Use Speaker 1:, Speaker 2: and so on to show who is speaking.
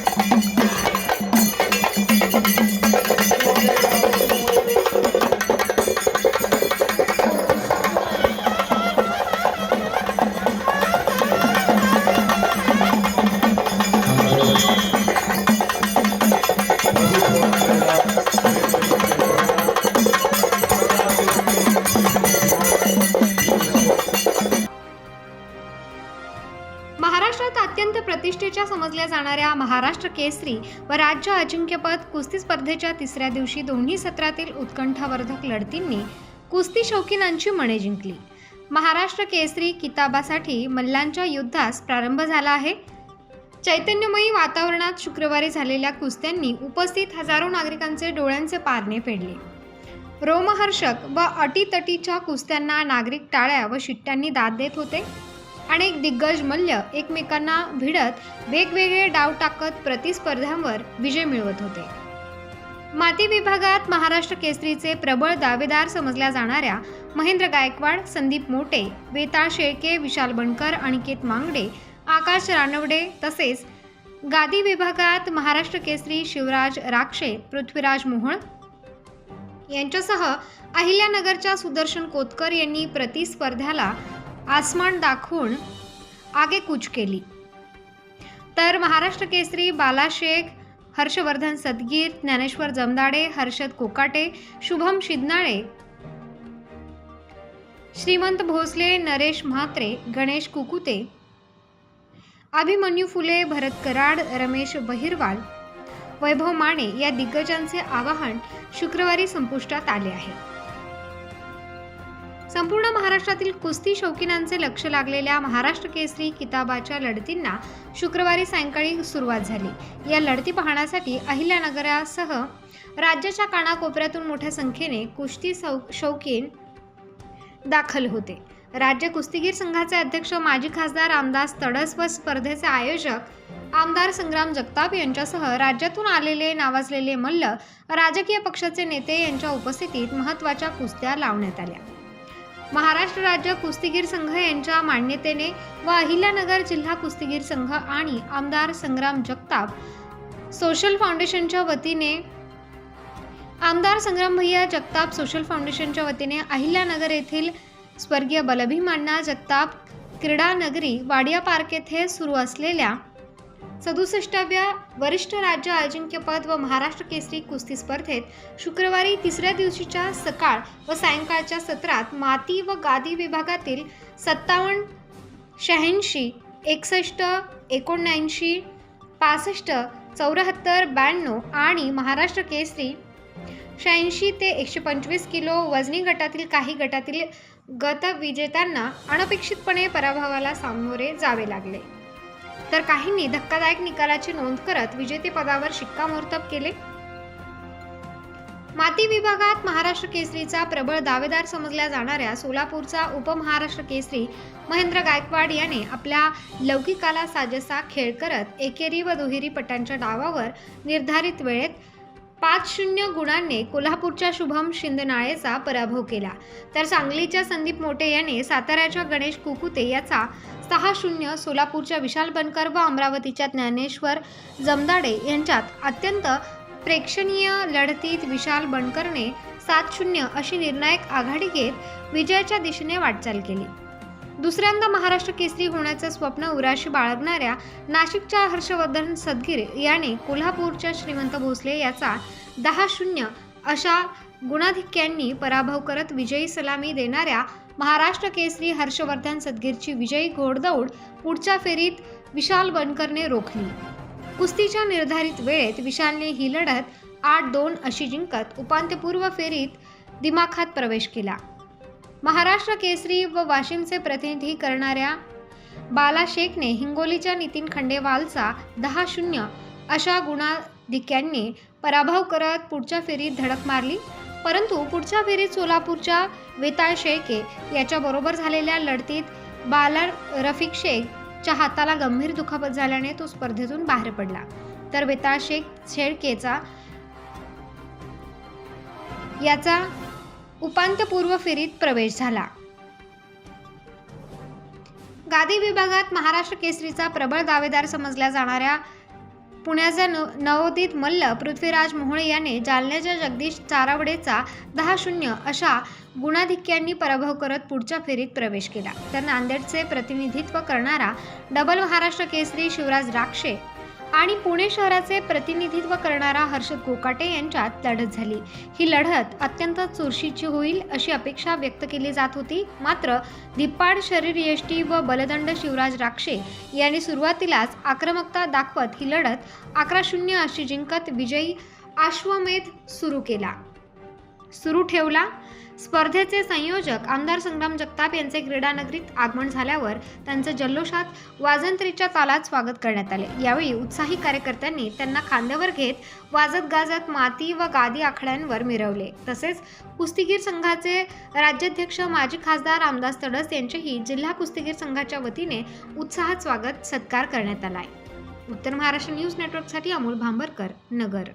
Speaker 1: Thank you. प्रतिष्ठेच्या समजल्या जाणाऱ्या महाराष्ट्र केसरी व राज्य अजिंक्यपद कुस्ती स्पर्धेच्या तिसऱ्या दिवशी दोन्ही सत्रातील उत्कंठावर्धक लढतींनी कुस्ती शौकीनांची मने जिंकली. महाराष्ट्र केसरी किताबासाठी मल्लांच्या युद्धास प्रारंभ झाला आहे. चैतन्यमयी वातावरणात शुक्रवारी झालेल्या कुस्त्यांनी उपस्थित हजारो नागरिकांचे डोळ्यांचे पारणे फेडले. रोमहर्षक व अटीतटीच्या कुस्त्यांना नागरिक टाळ्या व शिट्ट्यांनी दाद देत होते. अनेक दिग्गज मल्ल एकमेकांना भिडत वेगवेगळे डाव टाकत प्रतिस्पर्ध्यांवर विजय मिळवत होते. माती विभागात महाराष्ट्र केसरीचे प्रबळ दावेदार समजल्या जाणाऱ्या महेंद्र गायकवाड संदीप मोटे वेताळ शेळके विशाल बनकर अनिकेत मांगडे आकाश रानवडे तसेच गादी विभागात महाराष्ट्र केसरी शिवराज राक्षे पृथ्वीराज मोहोळ यांच्यासह अहिल्यानगरच्या सुदर्शन कोतकर यांनी प्रतिस्पर्ध्याला आसमान दाखवून आगेकूच केली. तर महाराष्ट्र केसरी बाला शेख हर्षवर्धन सदगीर ज्ञानेश्वर जमदाडे हर्षद कोकाटे शुभम शिदनाळे श्रीमंत भोसले नरेश म्हात्रे गणेश कुकुते अभिमन्यू फुले भरत कराड रमेश बहिरवाल वैभव माने या दिग्गजांचे आवाहन शुक्रवारी संपुष्टात आले आहे. संपूर्ण महाराष्ट्रातील कुस्ती शौकीनांचे लक्ष लागलेल्या महाराष्ट्र केसरी किताबाच्या लढतींना शुक्रवारी सायंकाळी सुरुवात झाली. या लढती पाहण्यासाठी अहिल्यानगरासह राज्याच्या कानाकोपऱ्यातून मोठ्या संख्येने कुस्ती सौ शौकीन दाखल होते. राज्य कुस्तीगीर संघाचे अध्यक्ष माजी खासदार रामदास तडस व स्पर्धेचे आयोजक आमदार संग्राम जगताप यांच्यासह राज्यातून आलेले नावाजलेले मल्ल राजकीय पक्षाचे नेते यांच्या उपस्थितीत महत्त्वाच्या कुस्त्या लावण्यात आल्या. महाराष्ट्र राज्य कुस्तीगीर संघ यांच्या मान्यतेने व अहिल्यानगर जिल्हा कुस्तीगीर संघ आणि आमदार संग्राम जगताप सोशल फाउंडेशनच्या वतीने आमदार संग्राम भैया जगताप सोशल फाउंडेशनच्या वतीने अहिल्यानगर येथील स्वर्गीय बलभिमांना जगताप क्रीडा नगरी वाडिया पार्क येथे सुरू असलेल्या सदुसष्टाव्या वरिष्ठ राज्य अजिंक्यपद व महाराष्ट्र केसरी कुस्ती स्पर्धेत शुक्रवारी तिसऱ्या दिवशीच्या सकाळ व सायंकाळच्या सत्रात माती व गादी विभागातील सत्तावन्न शहाऐंशी एकसष्ट एकोणऐंशी पासष्ट चौऱ्याहत्तर ब्याण्णव आणि महाराष्ट्र केसरी शहाऐंशी ते एकशे पंचवीस किलो वजनी गटातील काही गटातील गतविजेत्यांना अनपेक्षितपणे पराभवाला सामोरे जावे लागले. तर काहींनी धक्कादायक निकालाची नोंद करत विजेतेपदावर शिक्कामोर्तब केले. माती विभागात महाराष्ट्र केसरीचा प्रबळ दावेदार समजल्या जाणाऱ्या सोलापूरचा उपमहाराष्ट्र केसरी महेंद्र गायकवाड याने आपल्या लौकिकाला साजेसा खेळ करत एकेरी व दुहेरी पटांच्या डावावर निर्धारित वेळेत पाच शून्य गुणांनी कोल्हापूरच्या शुभम शिंदनाळेचा पराभव केला. तर सांगलीच्या संदीप मोटे याने साताऱ्याच्या गणेश कुकुते याचा सहा शून्य सोलापूरच्या विशाल बनकर व अमरावतीच्या ज्ञानेश्वर जमदाडे यांच्यात अत्यंत प्रेक्षणीय लढतीत विशाल बनकरने सात शून्य अशी निर्णायक आघाडी घेत विजयाच्या दिशेने वाटचाल केली. दुसऱ्यांदा महाराष्ट्र केसरी होण्याचं स्वप्न उराशी बाळगणाऱ्या नाशिकच्या हर्षवर्धन सदगीर याने कोल्हापूरच्या श्रीमंत भोसले याचा दहा शून्य अशा गुणाधिक्यांनी पराभव करत विजयी सलामी देणाऱ्या महाराष्ट्र केसरी हर्षवर्धन सदगीरची विजयी घोडदौड पुढच्या फेरीत विशाल बनकरने रोखली. कुस्तीच्या निर्धारित वेळेत विशालने ही लढत आठ दोन अशी जिंकत उपांत्यपूर्व फेरीत दिमाखात प्रवेश केला. महाराष्ट्र केसरी व वाशिमचे प्रतिनिधी करणाऱ्या बाला शेखने हिंगोलीच्या नितीन खंडेवालचा दहा शून्य अशा गुणाधिक्यांनी पराभव करत पुढच्या फेरीत धडक मारली. परंतु पुढच्या फेरीत सोलापूरच्या वेताळ शेळके याच्याबरोबर झालेल्या लढतीत बाला रफिक शेखच्या हाताला गंभीर दुखापत झाल्याने तो स्पर्धेतून बाहेर पडला. तर वेताळ शेख शेळकेचा याचा उपांत्यपूर्व फेरीत प्रवेश झाला. गादी विभागात महाराष्ट्र केसरीचा प्रबळ दावेदार समजल्या जाणाऱ्या पुण्याचा न नवोदित मल्ल पृथ्वीराज मोहळे याने जालन्याच्या जगदीश चारावडेचा दहा शून्य अशा गुणाधिक्यांनी पराभव करत पुढच्या फेरीत प्रवेश केला. तर नांदेडचे प्रतिनिधित्व करणारा डबल महाराष्ट्र केसरी शिवराज राक्षे आणि पुणे शहराचे प्रतिनिधित्व करणारा हर्षद गोकाटे यांच्यात लढत झाली. ही लढत अत्यंत चुरशीची होईल अशी अपेक्षा व्यक्त केली जात होती. मात्र धिप्पाड शरीर यष्टी व बलदंड शिवराज राक्षे यांनी सुरुवातीलाच आक्रमकता दाखवत ही लढत अकरा शून्य अशी जिंकत विजयी आश्वमेध सुरू केला. सुरू ठेवला. स्पर्धेचे संयोजक आमदार संग्राम जगताप यांचे क्रीडानगरीत आगमन झाल्यावर त्यांचे जल्लोषात वाजंत्रीच्या तालात स्वागत करण्यात आले. यावेळी उत्साही कार्यकर्त्यांनी त्यांना खांद्यावर घेत वाजत गाजत माती व गादी आखाड्यांवर मिरवले. तसेच कुस्तीगीर संघाचे राज्याध्यक्ष माजी खासदार रामदास तडस यांचेही जिल्हा कुस्तीगीर संघाच्या वतीने उत्साहात स्वागत सत्कार करण्यात आला आहे उत्तर महाराष्ट्र न्यूज नेटवर्कसाठी अमोल भांबरकर नगर.